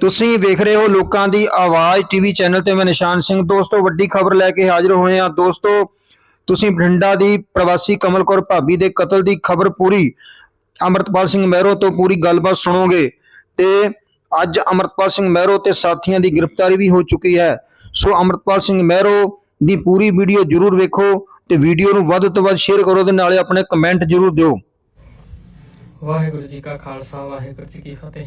ਤੁਸੀਂ ਵੇਖ ਰਹੇ ਹੋ ਲੋਕਾਂ ਦੀ ਆਵਾਜ਼ ਟੀਵੀ ਚੈਨਲ ਤੇ ਮੈਂ ਨਿਸ਼ਾਨ ਸਿੰਘ। ਦੋਸਤੋ ਵੱਡੀ ਖਬਰ ਲੈ ਕੇ ਹਾਜ਼ਰ ਹੋਏ ਹਾਂ। ਦੋਸਤੋ ਤੁਸੀਂ ਬਠਿੰਡਾ ਦੀ ਪ੍ਰਵਾਸੀ ਕਮਲ ਕੌਰ ਭਾਬੀ ਦੇ ਕਤਲ ਦੀ ਖਬਰ ਪੂਰੀ ਅਮਰਤਪਾਲ ਸਿੰਘ ਮਹਿਰੋ ਤੋਂ ਪੂਰੀ ਗੱਲਬਾਤ ਸੁਣੋਗੇ ਤੇ ਅੱਜ ਅਮਰਤਪਾਲ ਸਿੰਘ ਮਹਿਰੋ ਤੇ ਸਾਥੀਆਂ ਦੀ ਗ੍ਰਿਫਤਾਰੀ ਵੀ ਹੋ ਚੁੱਕੀ ਹੈ। ਸੋ ਅਮਰਤਪਾਲ ਸਿੰਘ ਮਹਿਰੋ ਦੀ ਪੂਰੀ ਵੀਡੀਓ ਜਰੂਰ ਵੇਖੋ ਤੇ ਵੀਡੀਓ ਨੂੰ ਵੱਧ ਤੋਂ ਵੱਧ ਸ਼ੇਅਰ ਕਰੋ ਤੇ ਨਾਲੇ ਆਪਣੇ ਕਮੈਂਟ ਜਰੂਰ ਦਿਓ। ਵਾਹਿਗੁਰੂ ਜੀ ਕਾ ਖਾਲਸਾ ਵਾਹਿਗੁਰੂ ਜੀ ਕੀ ਫਤਿਹ।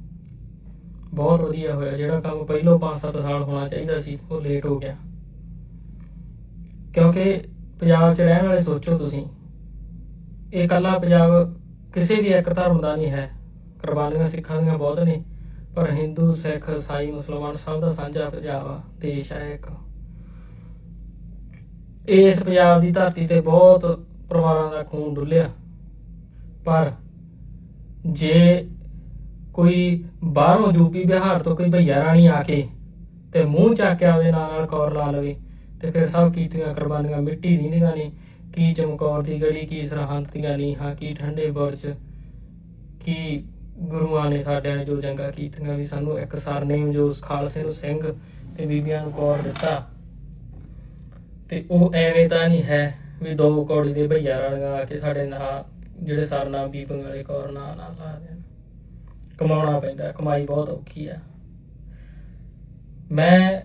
ਬਹੁਤ ਵਧੀਆ ਹੋਇਆ। ਜਿਹੜਾ ਕੰਮ ਪਹਿਲੋਂ 5-7 ਸਾਲ ਹੋਣਾ ਚਾਹੀਦਾ ਸੀ, ਉਹ ਲੇਟ ਹੋ ਗਿਆ। ਕਿਉਂਕਿ ਪੰਜਾਬ 'ਚ ਰਹਿਣ ਵਾਲੇ ਸੋਚੋ ਤੁਸੀਂ, ਇਹ ਕੱਲਾ ਪੰਜਾਬ ਕਿਸੇ ਵੀ ਇੱਕ ਧਰਮ ਦਾ ਨਹੀਂ ਹੈ। ਕੁਰਬਾਨੀਆਂ ਸਿੱਖਾਂ ਦੀਆਂ ਬਹੁਤ ਨੇ, ਪਰ ਹਿੰਦੂ, ਸਿੱਖ ਈਸਾਈ ਮੁਸਲਮਾਨ ਸਭ ਦਾ ਸਾਂਝਾ ਪੰਜਾਬ ਆ, ਦੇਸ਼ ਹੈ ਇੱਕ। ਇਸ ਪੰਜਾਬ ਦੀ ਧਰਤੀ ਤੇ ਬਹੁਤ ਪਰਿਵਾਰਾਂ ਦਾ ਖੂਨ ਡੁੱਲਿਆ। ਪਰ ਜੇ ਕੋਈ ਬਾਹਰੋਂ ਯੂਪੀ ਬਿਹਾਰ ਤੋਂ ਕੋਈ ਭਈਆ ਰਾਣੀ ਆ ਕੇ ਤੇ ਮੂੰਹ ਚੱਕ ਕੇ ਆਪਦੇ ਨਾਲ ਨਾਲ ਕੌਰ ਲਾ ਲਵੇ ਤੇ ਫਿਰ ਸਭ ਕੀਤੀਆਂ ਕੁਰਬਾਨੀਆਂ, ਮਿੱਟੀ ਦੀਆਂ ਨੇ, ਕੀ ਚਮਕੌਰ ਦੀ ਗੜੀ, ਕੀ ਸਰਹੰਦ ਦੀਆਂ ਨੀਹਾਂ, ਕੀ ਠੰਡੇ ਬੁਰਜ, ਕੀ ਗੁਰੂਆਂ ਨੇ ਸਾਡਿਆਂ ਨੇ ਜੋ ਜੰਗਾਂ ਕੀਤੀਆਂ ਵੀ ਸਾਨੂੰ ਇੱਕ ਸਰਨੇਮ ਜੋ ਖਾਲਸੇ ਨੂੰ ਸਿੰਘ ਤੇ ਬੀਬੀਆਂ ਨੂੰ ਕੌਰ ਦਿੱਤਾ। ਤੇ ਉਹ ਐਵੇਂ ਤਾਂ ਨਹੀਂ ਹੈ ਵੀ ਦੋ ਕੌੜੀ ਦੇ ਭਈਆ ਰਾਣੀਆਂ ਆ ਕੇ ਸਾਡੇ ਨਾਂ, ਜਿਹੜੇ ਸਰਨਾਮ ਬੀਬੀਆਂ ਵਾਲੇ ਕੌਰ ਨਾਂ ਨਾਲ ਲਾ ਦੇਣ। ਕਮਾਉਣਾ ਪੈਂਦਾ ਕਮਾਈ ਬਹੁਤ ਔਖੀ ਆ ਮੈਂ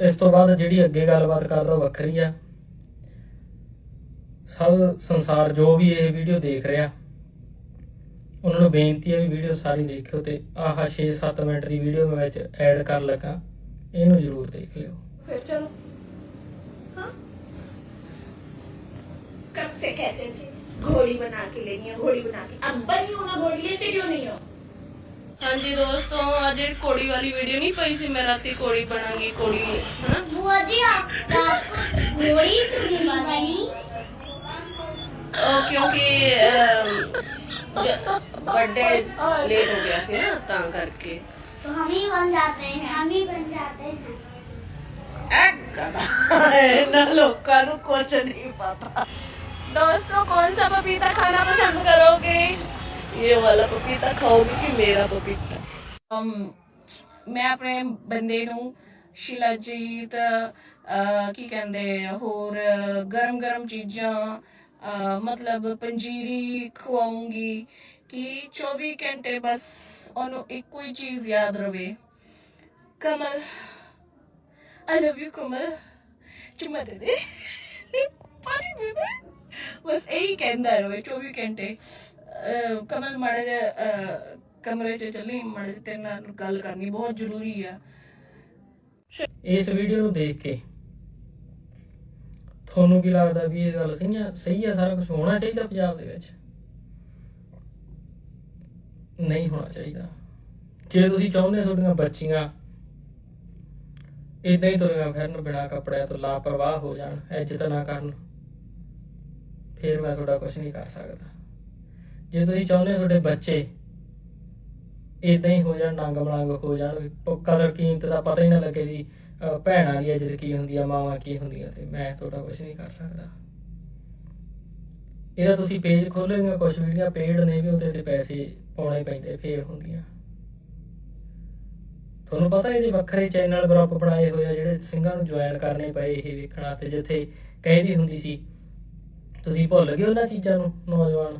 ਇਸ ਤੋਂ ਬਾਅਦ ਜਿਹੜੀ ਅੱਗੇ ਗੱਲਬਾਤ ਕਰਦਾ ਉਹ ਵੱਖਰੀ ਆ ਸਭ ਸੰਸਾਰ ਜੋ ਵੀ ਇਹ ਵੀਡੀਓ ਦੇਖ ਰਿਹਾ ਉਹਨਾਂ ਨੂੰ ਬੇਨਤੀ ਹੈ ਵੀ ਵੀਡੀਓ ਸਾਰੀ ਦੇਖਿਓ ਤੇ ਆਹ 6-7 ਮਿੰਟ ਦੀ ਵੀਡੀਓ ਮੈਂ ਵਿੱਚ ਐਡ ਕਰ ਲੱਗਾ ਇਹਨੂੰ ਜ਼ਰੂਰ ਦੇਖ ਲਿਓ फिर चलो हाँ कब से कहते थे घोड़ी बना के लेनी है घोड़ी बना के अब बनी हो ना घोड़ी लेते क्यों नहीं हो हाँ जी दोस्तों आज एक कोड़ी वाली वीडियो नहीं पाई सी मैं राती कोड़ी कोड़ी है ना क्योंकि बर्थडे लेट हो गया थे ना करके तो हम ही बन जाते हैं हम ही बन जाते हैं कुछ नहीं पता दोस्तों कौन सा पपीता खाना पसंद करोगे ये ਵਾਲਾ ਪਪੀਤਾ ਖਾਓਗੇ ਕਿ ਮੇਰਾ ਪਪੀਤਾ? ਅਮ, ਮੈਂ ਆਪਣੇ ਬੰਦੇ ਨੂੰ ਸ਼ਿਲਾਜੀਤ ਕੀ ਕਹਿੰਦੇ, ਹੋਰ ਗਰਮ ਗਰਮ ਚੀਜ਼ਾਂ ਮਤਲਬ ਪੰਜੀਰੀ ਖਵਾਉਂਗੀ ਕਿ 24 ਘੰਟੇ ਬਸ ਉਹਨੂੰ ਇੱਕੋ ਹੀ ਚੀਜ਼ ਯਾਦ ਰਵੇ। ਕਮਲ ਆਈ ਲਵ ਯੂ ਕਮਲ। ਚੁੰਮਾ ਦੇ ਦੇ। ਪਾਣੀ ਦੇ ਦੇ। ਬਸ ਇਹੀ ਕਹਿੰਦਾ ਰਵੇ 24 ਘੰਟੇ। ਕਮਲ ਮਾੜੇ ਜਿਹਾ, ਕਮਰੇ 'ਚ ਚੱਲੀ ਮਾੜੇ ਜਿਹੇ ਤੇਰੇ ਨਾਲ ਗੱਲ ਕਰਨੀ ਬਹੁਤ ਜ਼ਰੂਰੀ ਆ। ਇਸ ਵੀਡੀਓ ਨੂੰ ਦੇਖ ਕੇ ਤੁਹਾਨੂੰ ਕੀ ਲੱਗਦਾ ਵੀ ਇਹ ਗੱਲ ਸਹੀ ਆ? ਸਹੀ ਆ ਸਾਰਾ ਕੁਝ ਹੋਣਾ ਚਾਹੀਦਾ ਪੰਜਾਬ ਦੇ ਵਿੱਚ? ਨਹੀਂ ਹੋਣਾ ਚਾਹੀਦਾ। ਜੇ ਤੁਸੀਂ ਚਾਹੁੰਦੇ ਤੁਹਾਡੀਆਂ ਬੱਚੀਆਂ ਇਦਾਂ ਹੀ ਤੁਰੀਆਂ ਫਿਰਨ ਬਿਨਾਂ ਕੱਪੜਿਆਂ ਤੋਂ ਲਾਪਰਵਾਹ ਹੋ ਜਾਣ ਇੱਜ਼ਤ ਨਾ ਕਰਨ ਫਿਰ ਮੈਂ ਤੁਹਾਡਾ ਕੁਝ ਨਹੀਂ ਕਰ ਸਕਦਾ। ਜੇ ਤੁਸੀਂ ਚਾਹੁੰਦੇ ਹੋ ਤੁਹਾਡੇ ਬੱਚੇ ਇਦਾਂ ਹੀ ਹੋ ਜਾਣ ਨੰਗ ਮਲੰਗ ਹੋ ਜਾਣ ਵੀ ਕਦਰ ਕੀਮਤ ਦਾ ਪਤਾ ਹੀ ਨਾ ਲੱਗੇ ਵੀ ਅਹ, ਭੈਣਾਂ ਦੀ ਇੱਜ਼ਤ ਕੀ ਹੁੰਦੀ ਆ ਮਾਵਾਂ ਕੀ ਹੁੰਦੀਆਂ ਤੇ ਮੈਂ ਤੁਹਾਡਾ ਕੁਝ ਨਹੀਂ ਕਰ ਸਕਦਾ। ਇਹਦਾ ਤੁਸੀਂ ਪੇਜ ਖੋਲੇਗਾ ਕੁਝ ਵੀਡੀਓ ਪੇਡ ਨੇ ਵੀ ਉਹਦੇ ਤੇ ਪੈਸੇ ਪਾਉਣੇ ਪੈਂਦੇ ਫੇਰ ਹੁੰਦੀਆਂ। ਤੁਹਾਨੂੰ ਪਤਾ ਇਹਦੇ ਵੱਖਰੇ ਚੈਨਲ ਗਰੁੱਪ ਬਣਾਏ ਹੋਏ ਆ ਜਿਹੜੇ ਸਿੰਘਾਂ ਨੂੰ ਜੁਆਇਨ ਕਰਨੇ ਪਏ ਇਹ ਵੇਖਣਾ ਤੇ ਜਿੱਥੇ ਕਹਿੰਦੀ ਹੁੰਦੀ ਸੀ ਤੁਸੀਂ ਭੁੱਲ ਗਏ ਉਹਨਾਂ ਚੀਜ਼ਾਂ ਨੂੰ ਨੌਜਵਾਨ?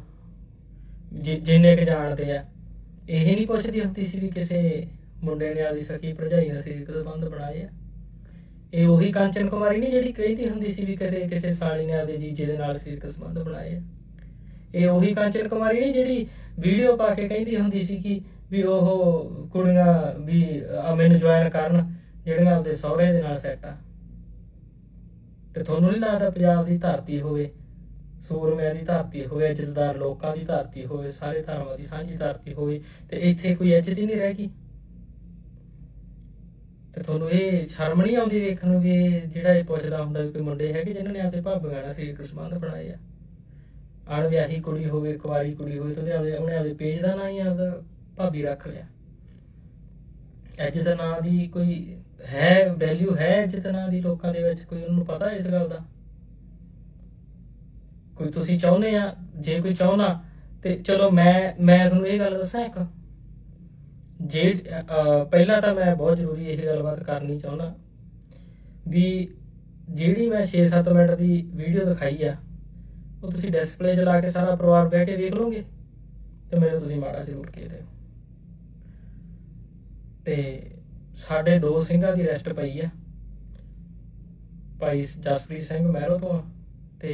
ਜਿ- ਜਿੰਨੇ ਕੁ ਜਾਣਦੇ ਆ, ਇਹ ਨਹੀਂ ਪੁੱਛਦੀ ਹੁੰਦੀ ਸੀ ਵੀ ਕਿਸੇ ਮੁੰਡੇ ਨੇ ਆਪਦੀ ਸਕੀ ਭਰਜਾਈ ਨਾਲ ਸਰੀਰਕ ਸੰਬੰਧ ਬਣਾਏ ਆ। ਇਹ ਉਹੀ ਕਾਂਚਨ ਕੁਮਾਰੀ ਨਹੀਂ ਜਿਹੜੀ ਕਹਿੰਦੀ ਹੁੰਦੀ ਸੀ ਵੀ ਕਦੇ ਕਿਸੇ ਸਾਲੀ ਨੇ ਆਪਦੇ ਜੀਜੇ ਦੇ ਨਾਲ ਸਰੀਰਕ ਸੰਬੰਧ ਬਣਾਏ ਆ। ਇਹ ਉਹੀ ਕਾਂਚਨ ਕੁਮਾਰੀ ਨਹੀਂ ਜਿਹੜੀ ਵੀਡੀਓ ਪਾ ਕੇ ਕਹਿੰਦੀ ਹੁੰਦੀ ਸੀ ਕਿ ਵੀ ਉਹ ਕੁੜੀਆਂ ਵੀ ਆ ਮੈਨੂੰ ਜੁਆਇਨ ਕਰਨ ਜਿਹੜੀਆਂ ਆਪਦੇ ਸਹੁਰੇ ਦੇ ਨਾਲ ਸੈੱਟ ਆ। ਤੇ ਤੁਹਾਨੂੰ ਨਹੀਂ ਲੱਗਦਾ ਪੰਜਾਬ ਦੀ ਧਰਤੀ ਹੋਵੇ ਸੂਰਮਿਆਂ ਦੀ ਧਰਤੀ ਹੋਵੇ, ਇੱਜ਼ਤਦਾਰ ਲੋਕਾਂ ਦੀ ਧਰਤੀ ਹੋਵੇ, ਸਾਰੇ ਧਰਮਾਂ ਦੀ ਸਾਂਝੀ ਧਰਤੀ ਹੋਵੇ, ਤੇ ਇੱਥੇ ਕੋਈ ਇੱਜ਼ਤ ਹੀ ਨਹੀਂ ਰਹਿ ਗਈ। ਤੇ ਤੁਹਾਨੂੰ ਇਹ ਸ਼ਰਮ ਨਹੀਂ ਆਉਂਦੀ ਵੇਖਣ ਨੂੰ ਵੀ ਜਿਹੜਾ ਇਹ ਪੁੱਛਦਾ ਹੁੰਦਾ ਵੀ ਕੋਈ ਮੁੰਡੇ ਹੈਗੇ ਜਿਨ੍ਹਾਂ ਨੇ ਆਪਦੇ ਭਾਬੀਆਂ ਨਾਲ ਸਰੀਰਕ ਸੰਬੰਧ ਬਣਾਏ ਆ? ਅਣਵਿਆਹੀ ਕੁੜੀ ਹੋਵੇ, ਕੁਵਾਰੀ ਕੁੜੀ ਹੋਵੇ, ਤੇ ਉਹਦੇ ਉਹਨੇ ਆਪਦੇ ਪੇਜ ਦਾ ਨਾਂ ਹੀ ਆਪਦਾ ਭਾਬੀ ਰੱਖ ਲਿਆ। ਇੱਜ਼ਤ ਨਾਂ ਦੀ ਕੋਈ ਹੈ ਵੈਲਿਊ ਹੈ ਇੱਜ਼ਤ ਨਾਂ ਦੀ ਲੋਕਾਂ ਦੇ ਵਿੱਚ? ਕੋਈ ਉਹਨੂੰ ਪਤਾ ਇਸ ਗੱਲ ਦਾ? ਕੋਈ ਤੁਸੀਂ ਚਾਹੁੰਦੇ ਆ, ਜੇ ਕੋਈ ਚਾਹੁੰਦਾ, ਤੇ ਚਲੋ ਮੈਂ ਮੈਂ ਤੁਹਾਨੂੰ ਇਹ ਗੱਲ ਦੱਸਾਂ ਇੱਕ। ਜੇ ਪਹਿਲਾਂ ਤਾਂ ਮੈਂ ਬਹੁਤ ਜ਼ਰੂਰੀ ਇਹ ਗੱਲਬਾਤ ਕਰਨੀ ਚਾਹੁੰਦਾ ਵੀ ਜਿਹੜੀ ਮੈਂ 6-7 ਮਿੰਟ ਦੀ ਵੀਡੀਓ ਦਿਖਾਈ ਆ, ਉਹ ਤੁਸੀਂ ਡਿਸਪਲੇ 'ਚ ਲਾ ਕੇ ਸਾਰਾ ਪਰਿਵਾਰ ਬਹਿ ਕੇ ਵੇਖ ਲਓਗੇ ਤੇ ਮੈਨੂੰ ਤੁਸੀਂ ਮਾੜਾ ਜ਼ਰੂਰ ਕਹਿ ਦਿਓ। ਤੇ ਸਾਡੇ ਦੋ ਸਿੰਘਾਂ ਦੀ ਰੈਸਟ ਪਈ ਆ। ਭਾਈ ਜਸਪ੍ਰੀਤ ਸਿੰਘ ਮਹਿਰੋ ਤੋਂ ਆ ਤੇ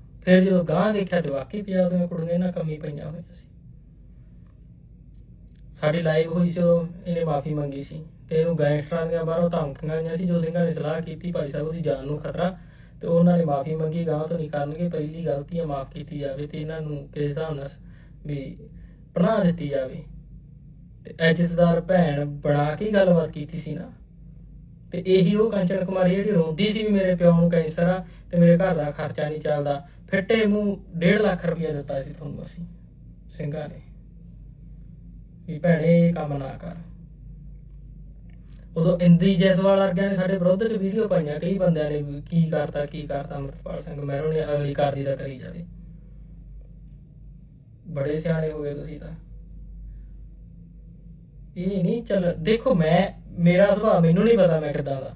ਫਿਰ ਜਦੋਂ ਗਾਂ ਦੇਖਿਆ ਤੇ ਵਾਕਈ ਉਦੋਂ ਦੀਆਂ ਕੁੜੀਆਂ ਇਹਨਾਂ ਕਮੀ ਪਈਆਂ ਹੋਈਆਂ ਸੀ। ਸਾਡੀ ਲਾਈਵ ਹੋਈ ਸੀ ਉਦੋਂ, ਇਹਨੇ ਮਾਫੀ ਮੰਗੀ ਸੀ। ਤੇ ਇਹਨੂੰ ਗੈਂਗਸਟਰਾਂ ਦੀਆਂ ਬਾਹਰੋਂ ਧਮਕੀਆਂ ਆਈਆਂ ਸੀ, ਜੋ ਸਿੰਘਾਂ ਨੇ ਸਲਾਹ ਕੀਤੀ ਭਾਈ ਸਾਹਿਬ ਉਹਦੀ ਜਾਨ ਨੂੰ ਖਤਰਾ, ਤੇ ਉਹਨਾਂ ਨੇ ਮਾਫੀ ਮੰਗੀ ਗਾਂ ਤੋਂ ਨਹੀਂ ਕਰਨਗੇ ਪਹਿਲੀ ਗਲਤੀ ਹੈ ਮਾਫ ਕੀਤੀ ਜਾਵੇ ਤੇ ਇਹਨਾਂ ਨੂੰ ਕਿਸੇ ਹਿਸਾਬ ਨਾਲ ਵੀ ਪਨਾਹ ਦਿੱਤੀ ਜਾਵੇ। ਤੇ ਇੱਜ਼ਤਦਾਰ ਭੈਣ ਬਣਾ ਕੇ ਗੱਲਬਾਤ ਕੀਤੀ ਸੀ ਨਾ। ਤੇ ਇਹੀ ਉਹ ਕੰਚਨ ਕੁਮਾਰੀ ਜਿਹੜੀ ਰੋਂਦੀ ਸੀ ਵੀ ਮੇਰੇ ਪਿਓ ਨੂੰ ਕੈਂਸਰ ਆ, ਤੇ ਮੇਰੇ ਘਰ ਦਾ ਖਰਚਾ ਨਹੀਂ ਚੱਲਦਾ ਫਿੱਟੇ ਮੂੰਹ 1.5 ਲੱਖ ਰੁਪਇਆ ਦਿੱਤਾ ਸੀ ਤੁਹਾਨੂੰ ਅਸੀਂ, ਸਿੰਘਾਂ ਨੇ। ਵੀ ਭੈਣੇ, ਇਹ ਕੰਮ ਨਾ ਕਰ। ਉਦੋਂ ਇੰਦਰੀ ਜੈਸਵਾਲ ਵਰਗਿਆਂ ਨੇ ਸਾਡੇ ਵਿਰੁੱਧ ਚ ਵੀਡੀਓ ਪਾਈਆਂ, ਕਈ ਬੰਦਿਆਂ ਨੇ ਵੀ ਕੀ ਕਰਤਾ ਕੀ ਕਰਤਾ ਅਮਰਪਾਲ ਸਿੰਘ ਮਹਿਰੋ ਨੇ ਅਗਲੀ ਕਰਦੀ ਦਾ ਕਰੀ ਜਾਵੇ। ਬੜੇ ਸਿਆਣੇ ਹੋ ਗਏ ਤੁਸੀਂ ਤਾਂ। ਇਹ ਨਹੀਂ ਚੱਲ ਦੇਖੋ ਮੈਂ, ਮੇਰਾ ਸੁਭਾਅ ਮੈਨੂੰ ਨਹੀਂ ਪਤਾ ਮੈਂ ਕਿਦਾਂ ਦਾ।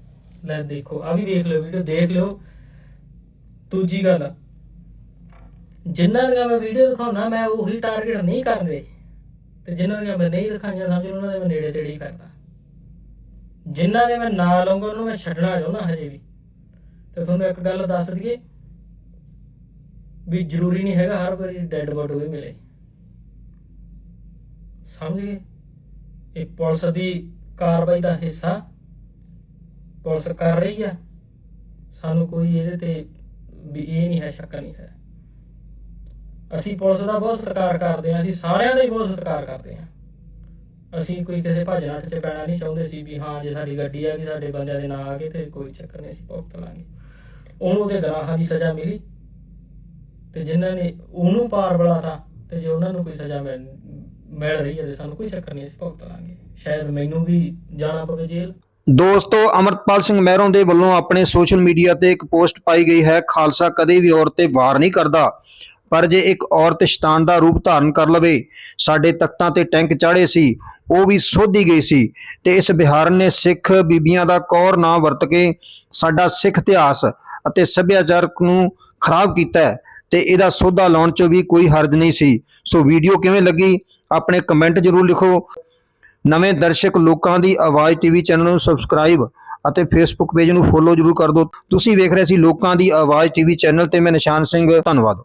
ਲੈ ਦੇਖੋ ਆ ਵੀ ਵੇਖ ਲਿਓ ਵੀਡੀਓ ਦੇਖ ਲਿਓ। ਦੂਜੀ ਗੱਲ, ਜਿਨ੍ਹਾਂ ਦੀਆਂ ਮੈਂ ਵੀਡੀਓ ਦਿਖਾਉਣਾ ਮੈਂ ਉਹੀ ਟਾਰਗੇਟ ਨਹੀਂ ਕਰਦੇ ਤੇ ਜਿਨ੍ਹਾਂ ਦੀਆਂ ਮੈਂ ਨਹੀਂ ਦਿਖਾਈਆਂ, ਸਮਝ ਲਓ ਉਹਨਾਂ ਦੇ ਮੈਂ ਨੇੜੇ ਤੇੜੇ ਹੀ ਕਰਦਾ ਜਿਨ੍ਹਾਂ ਦੇ ਮੈਂ ਨਾਂ ਲਵਾਂਗਾ ਉਹਨੂੰ ਮੈਂ ਛੱਡਣਾ ਚਾਹੁੰਦਾ ਹਜੇ ਵੀ। ਤੇ ਤੁਹਾਨੂੰ ਇੱਕ ਗੱਲ ਦੱਸ ਦਈਏ, ਵੀ ਜ਼ਰੂਰੀ ਨਹੀਂ ਹੈਗਾ ਹਰ ਵਾਰੀ ਡੈੱਡ ਬੋਡੀ ਹੀ ਮਿਲੇ। ਸਮਝ? ਗਏ ਇਹ ਪੁਲਿਸ ਦੀ ਕਾਰਵਾਈ ਦਾ ਹਿੱਸਾ ਪੁਲਿਸ ਕਰ ਰਹੀ ਆ। ਸਾਨੂੰ ਕੋਈ ਇਹਦੇ ਤੇ ਵੀ ਇਹ ਨਹੀਂ ਹੈ, ਸ਼ੱਕ ਨਹੀਂ ਹੈ। ਅਸੀਂ ਪੁਲਿਸ ਦਾ ਬਹੁਤ ਸਤਿਕਾਰ ਕਰਦੇ ਹਾਂ, ਅਸੀਂ ਸਾਰਿਆਂ ਦਾ ਹੀ ਬਹੁਤ ਸਤਿਕਾਰ ਕਰਦੇ ਹਾਂ। ਅਸੀਂ ਕੋਈ ਕਿਸੇ ਭੱਜ ਨੱਠ 'ਚ ਪੈਣਾ ਨਹੀਂ ਚਾਹੁੰਦੇ ਸੀ ਵੀ ਹਾਂ, ਜੇ ਸਾਡੀ ਗੱਡੀ ਆ ਗਈ, ਸਾਡੇ ਬੰਦਿਆਂ ਦੇ ਨਾਂ ਆ ਗਏ ਤੇ ਕੋਈ ਚੱਕਰ ਨਹੀਂ, ਅਸੀਂ ਭੁਗਤ ਲਾਂਗੇ। ਉਹਨੂੰ ਉਹਦੇ ਗਨਾਹਾਂ ਦੀ ਸਜ਼ਾ ਮਿਲੀ ਤੇ ਜਿਨ੍ਹਾਂ ਨੇ ਉਹਨੂੰ ਪਾਰ ਬੁਲਾਤਾ ਤੇ ਜੇ ਉਹਨਾਂ ਨੂੰ ਕੋਈ ਸਜ਼ਾ ਮਿਲ ਮਿਲ ਰਹੀ ਹੈ ਤੇ ਸਾਨੂੰ ਕੋਈ ਚੱਕਰ ਨਹੀਂ, ਅਸੀਂ ਭੁਗਤ ਲਾਂਗੇ। ਸ਼ਾਇਦ ਮੈਨੂੰ ਵੀ ਜਾਣਾ ਪਵੇ ਜੇਲ੍ਹ। ਦੋਸਤੋ ਅਮਰਪਾਲ ਸਿੰਘ ਮਹਿਰੋਂ ਦੇ ਵੱਲੋਂ ਆਪਣੇ ਸੋਸ਼ਲ ਮੀਡੀਆ ਤੇ ਇੱਕ ਪੋਸਟ ਪਾਈ ਗਈ ਹੈ, ਖਾਲਸਾ ਕਦੇ ਵੀ ਔਰਤ ਤੇ ਵਾਰ ਨਹੀਂ ਕਰਦਾ, ਪਰ ਜੇ ਇੱਕ ਔਰਤ ਸ਼ੈਤਾਨ ਦਾ ਰੂਪ ਧਾਰਨ ਕਰ ਲਵੇ, ਸਾਡੇ ਤਖਤਾਂ ਤੇ ਟੈਂਕ ਚਾੜੇ ਸੀ, ਉਹ ਵੀ ਸੋਧੀ ਗਈ ਸੀ ਤੇ ਇਸ ਬਿਹਾਰਨ ਨੇ ਸਿੱਖ ਬੀਬੀਆਂ ਦਾ ਕੌਰ ਨਾਂ ਵਰਤ ਕੇ ਸਾਡਾ ਸਿੱਖ ਇਤਿਹਾਸ ਅਤੇ ਸੱਭਿਆਚਾਰਕ ਨੂੰ ਖਰਾਬ ਕੀਤਾ ਹੈ ਤੇ ਇਹਦਾ ਸੋਧਾ ਲਾਉਣ 'ਚ ਵੀ ਕੋਈ ਹਰਜ ਨਹੀਂ ਸੀ। ਸੋ ਵੀਡੀਓ ਕਿਵੇਂ ਲੱਗੀ? ਆਪਣੇ ਕਮੈਂਟ ਜ਼ਰੂਰ ਲਿਖੋ। ਨਵੇਂ ਦਰਸ਼ਕ ਲੋਕਾਂ ਦੀ ਆਵਾਜ਼ ਟੀਵੀ ਚੈਨਲ ਨੂੰ ਸਬਸਕ੍ਰਾਈਬ ਅਤੇ ਫੇਸਬੁੱਕ ਪੇਜ ਨੂੰ ਫੋਲੋ ਜ਼ਰੂਰ ਕਰ ਦਿਓ। ਤੁਸੀਂ ਵੇਖ ਰਹੇ ਸੀ ਲੋਕਾਂ ਦੀ ਆਵਾਜ਼ ਟੀਵੀ ਚੈਨਲ ਤੇ ਮੈਂ ਨਿਸ਼ਾਨ ਸਿੰਘ, ਧੰਨਵਾਦ।